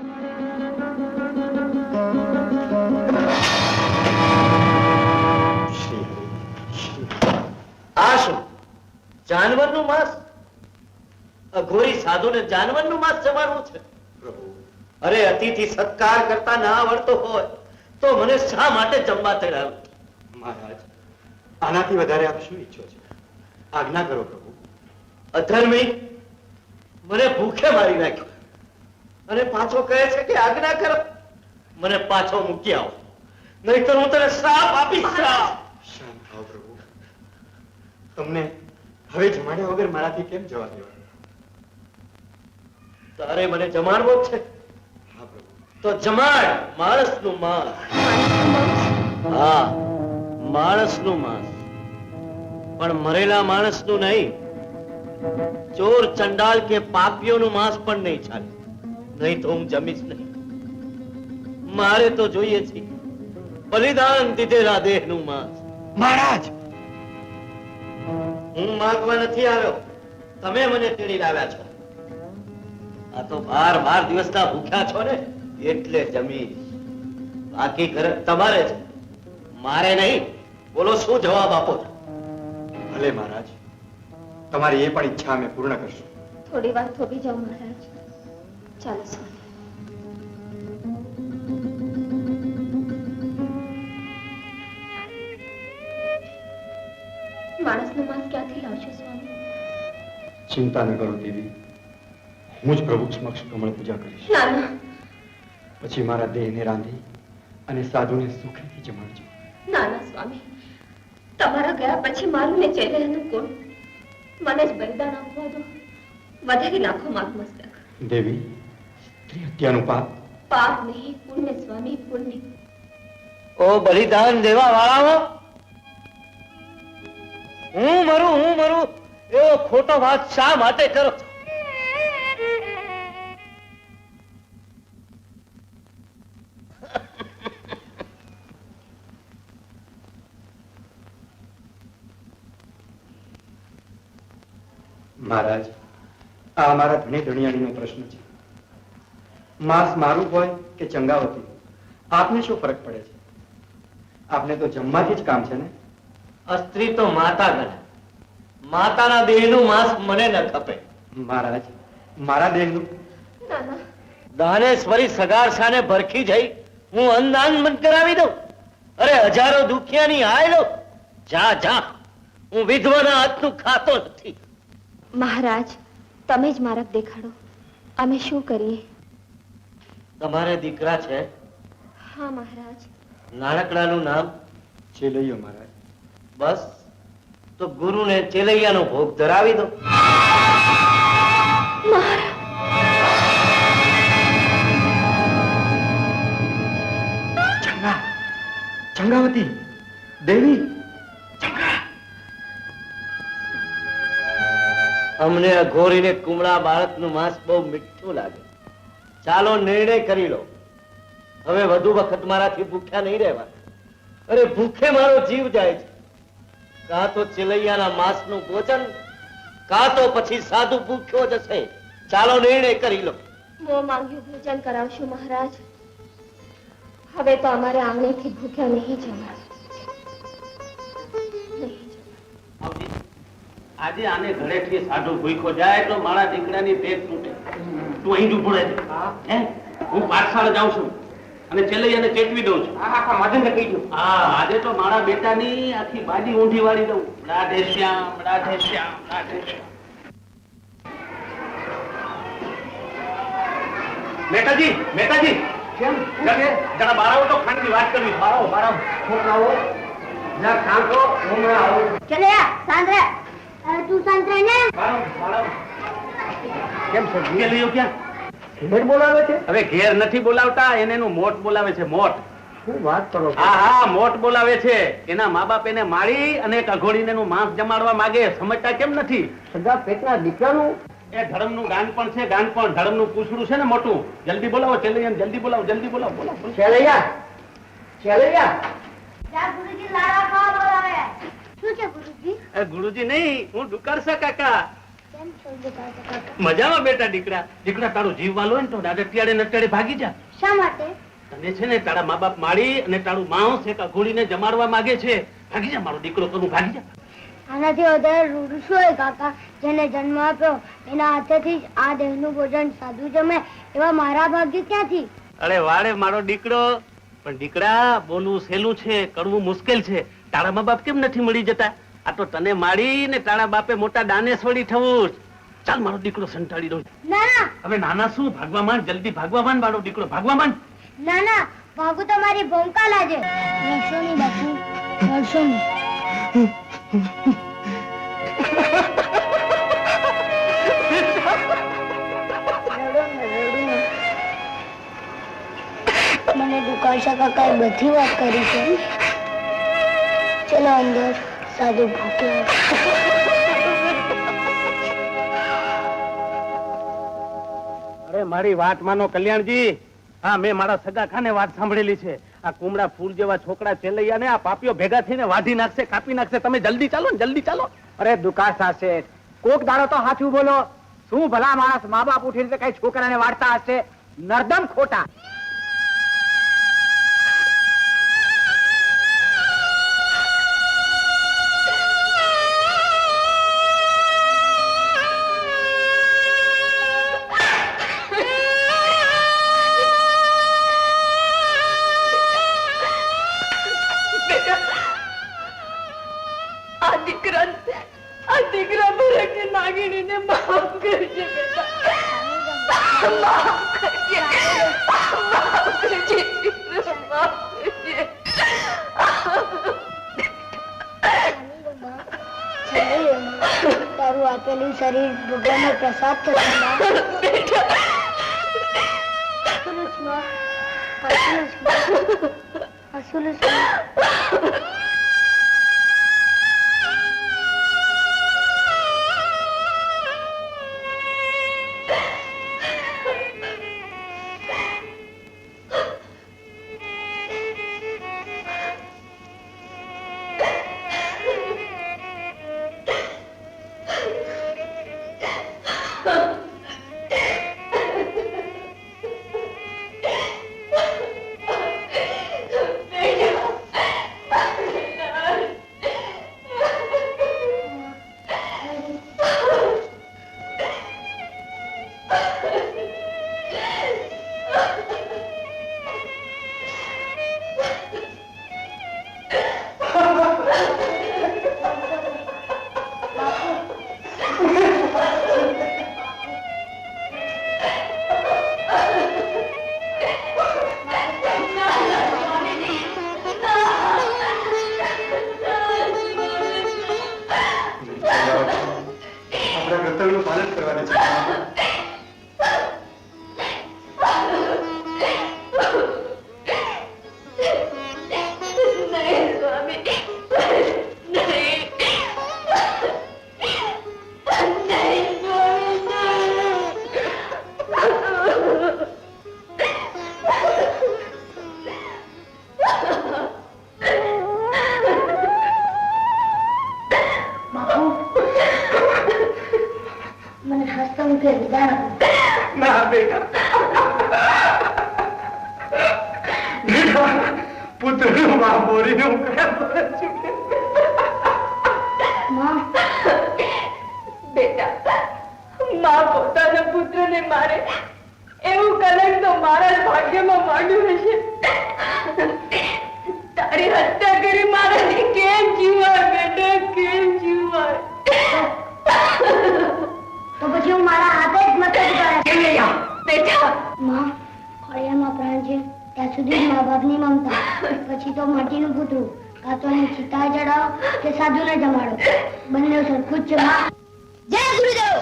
શ્રી હરિ શ્રી હરિ. આ શું જાનવરનું માંસ? અઘોરી સાધુને જાનવરનું માંસ જમાડવું છે? અરે અતિથિ સત્કાર કરતા ના આવડતો હોય તો મને શા માટે જમવા તેડાવ્યો મહારાજ આનાથી વધારે આપ શું ઈચ્છો છો? આજ્ઞા કરો પ્રભુ. અધર્મી મને ભૂખે મારી નાખ્યો. અને પાછો કહે છે કે આજ્ઞા કર. મને પાછો મૂકી આવો. નહીતર હું તને શ્રાપ આપીશ. શ્રાપ શાંત થાવ પ્રભુ. તમને હવે જમાડ્યા વગર મારાથી કેમ જવા દેવા? તારે મને જમાડવો છે. હા પ્રભુ. તો જમાડ માણસનું માંસ? હા માણસનું માંસ. પણ મરેલા માણસનું નહીં. ચોર ચંડાલ કે પાપીઓનું માંસ પણ નહીં ચાલે. નહીં તો હું જમીશ નહીં. મારે તો જોઈએ છે બલિદાન દીધેલા દેહનું માંસ. મહારાજ! હું માંગવા નથી આવ્યો. તમે મને તેડી લાવ્યા છો. આ તો બાર બાર દિવસના ભૂખ્યા છો ને એટલે જમીશ. બાકી ઘરે તમારે છે. મારે નહીં. બોલો શું જવાબ આપો છો? ભલે મહારાજ તમારી એ પણ ઈચ્છા અમે પૂર્ણ કરશું. થોડી વાર થોભી જાઓ મહારાજ. ચાલો માણસનું માંસ ક્યાંથી લાવશો સ્વામી? ચિંતા ન કરો દેવી. હું જ પ્રભુ સમક્ષ કમળ પૂજા કરીશ. ના ના. પછી મારા દેહને રાંધી અને સાધુને સુખેથી જમાડજો. ના ના સ્વામી. તમારા ગયા પછી મારું ને ચેલેનું કોણ? મને જ બલિદાન આપવા દો. વધારી નાખો મારું મસ્તક. દેવી સ્ત્રી હત્યાનું પાપ. પાપ નહીં પુણ્ય સ્વામી પુણ્ય. ઓ બલિદાન દેવા વાળાઓ હું મરું હું મરું એવો ખોટો વાત શા માટે કરો મહારાજ આ અમારા ધણી ધણિયાણીનો પ્રશ્ન છે. માંસ મારું હોય કે ચંગાવતી આપને શું ફરક પડે છે? આપને તો જમવાથી જ કામ છે ને? અસ્ત્રી તો માતા ગણે. માતાના દેહનું માંસ મને ન ખપે. મહારાજ મારા દેહનું? ના ના દાનેશ્વરી સગારસાને ભરખી જઈ હું અન્નદાન બંધ કરાવી દઉં. અરે હજારો દુખિયાની હાય લો. જા જા. હું વિધવાના હાથનું ખાતો નથી. મહારાજ તમે જ મારા દેખાડો. અમે શું કરીએ? તમારે દીકરા છે? હા મહારાજ. નાનકડાનું નામ? ચેલૈયો મહારાજ. બસ. તો ગુરુને ચેલૈયાનો ભોગ ધરાવી દો. ચંગાવતી. દેવી. અમને અઘોરીને કુમળા બાળકનું માંસ બહુ મીઠું લાગે. ચાલો નિર્ણય કરી લો. હવે વધુ વખત મારાથી ભૂખ્યા નહીં રહેવા. અરે ભૂખે મારો જીવ જાય છે. કાં તો ચિલૈયાના માંસનું ભોજન કાં તો પછી સાધુ ભૂખ્યો જશે ચાલો નિર્ણય કરી લો. મો માંગ્યું ભોજન કરાવશું મહારાજ. હવે તો અમારે આંગણેથી ભૂખ્યા નહીં જવા આજે આને ઘરેથી સાધુ ભૂખ્યો જાય તો મારા દીકરાની પેટ તૂટે. તું અહીં જ ઊભો રહે. હે. હું? પાઠશાળા જાઉં છું. અને ચેલૈયાને ચેતવી દઉં છું. હા આજે તો મારા બેટાની આખી બાજી ઊંધી વાળી દઉં. રાધે શ્યામ રાધે શ્યામ રાધે શ્યામ. મેટાજી મેટાજી કેમ? જરા બાર આવો તો ખાંડની વાત કરવી. બારો બારો છોકરાઓ જરા ખાંડ તો હું. આવું. ચલે સાંદ્રે તું સાંદ્રે ને કેમ છો? ઘેર લઈ ક્યાં? ઘેર બોલાવે છે? હવે ઘેર નથી બોલાવતા એને એનું મોટ બોલાવે છે મોટ. શું વાત કરો હા હા મોટ બોલાવે છે. એના મા બાપ એને મારી અને એક અઘોડીને એનું માંસ જમાડવા માંગે સમજતા કેમ નથી? સગા પેટના દીકરાનું? એ ધર્મનું ગાન પણ છે ગાન પણ. ધર્મનું પૂછડું છે ને મોટું. જલ્દી બોલાવો ચેલૈયા જલ્દી બોલાવો જલ્દી બોલાવો બોલાવો. ચેલૈયા ચેલૈયા ગુરુજી લારા ખાવા બોલાવે. શું છે ગુરુજી? એ ગુરુજી નહીં હું ડુકરસા કાકા. મજામાં બેટા દીકરા. દીકરા તારો જીવ વાલો હોય ને તો દાદા અત્યારે ને અત્યારે ભાગી જા. શા માટે? તને છે ને તારા મા બાપ માળી અને તારું માણસ એક ઘોડીને જમાડવા માંગે છે. ભાગી જા મારો દીકરો કરું ભાગી જા. આનાથી વધારે રૂડું શું હોય કાકા? જેને જન્મ આપ્યો એના હાથેથી જ આ દેહનું ભોજન સાધુ જમે એવા મારા ભાગ્ય ક્યાંથી? અરે વાડે મારો દીકરો પણ દીકરા બોલવું સહેલું છે કરવું મુશ્કેલ છે. તારા મા બાપ કેમ નથી મળી જતા? આ તો તને મારી ને તારા બાપે મોટા દાનેશ્વરી થવું ચાલ મારો દીકરો સંતાડી દઉં. ના ના. હવે નાના શું? ભાગવા માંડ જલ્દી ભાગવા માંડ મારો દીકરો ભાગવા માંડ ના ના. ભાગુ મારી ભૂમકા લાજે વર્ષોની બાપુ વર્ષોની મને દુકાળશા કાકાએ બધી વાત કરી છે. ચલો અંદર. સાદું ભૂખ્યા અરે મારી વાત માનો કલ્યાણજી. હા મેં મારા સગા ખાને વાત સાંભળેલી છે. આ કુમડા ફૂલ જેવા છોકરા ચેલૈયા ને આ પાપીઓ ભેગા થઈને વાઢી નાખશે કાપી નાખશે. તમે જલ્દી ચાલો ને જલ્દી ચાલો. અરે દુકાળ છે કોક દાડો તો હાથું બોલો શું ભલા માણસ મા બાપ ઉઠીને કઈ છોકરાને વાળતા હશે? નરદમ ખોટા. આ દીકરા ભરકની નાગીણીને માફ કરજે બેટા. માફ કરજે. માફ કરજે. માફ કરજે. તારું આપેલું શરીર ભગવાનનો પ્રસાદ થશે માં. હસુલુસમાં. করেছে પુત્રનું મા બોરીનું બેટા, માં પોતાના પુત્રને મારે એવું કલંક તો મારા ભાગ્યમાં માંડ્યું હશે. સુધી મમતા પછી તો માટીનું પુતળું કાં તો એને ચિતા ચડાવો કે સાધુને જમાડો. બંને સરખું જ છે જય ગુરુદેવ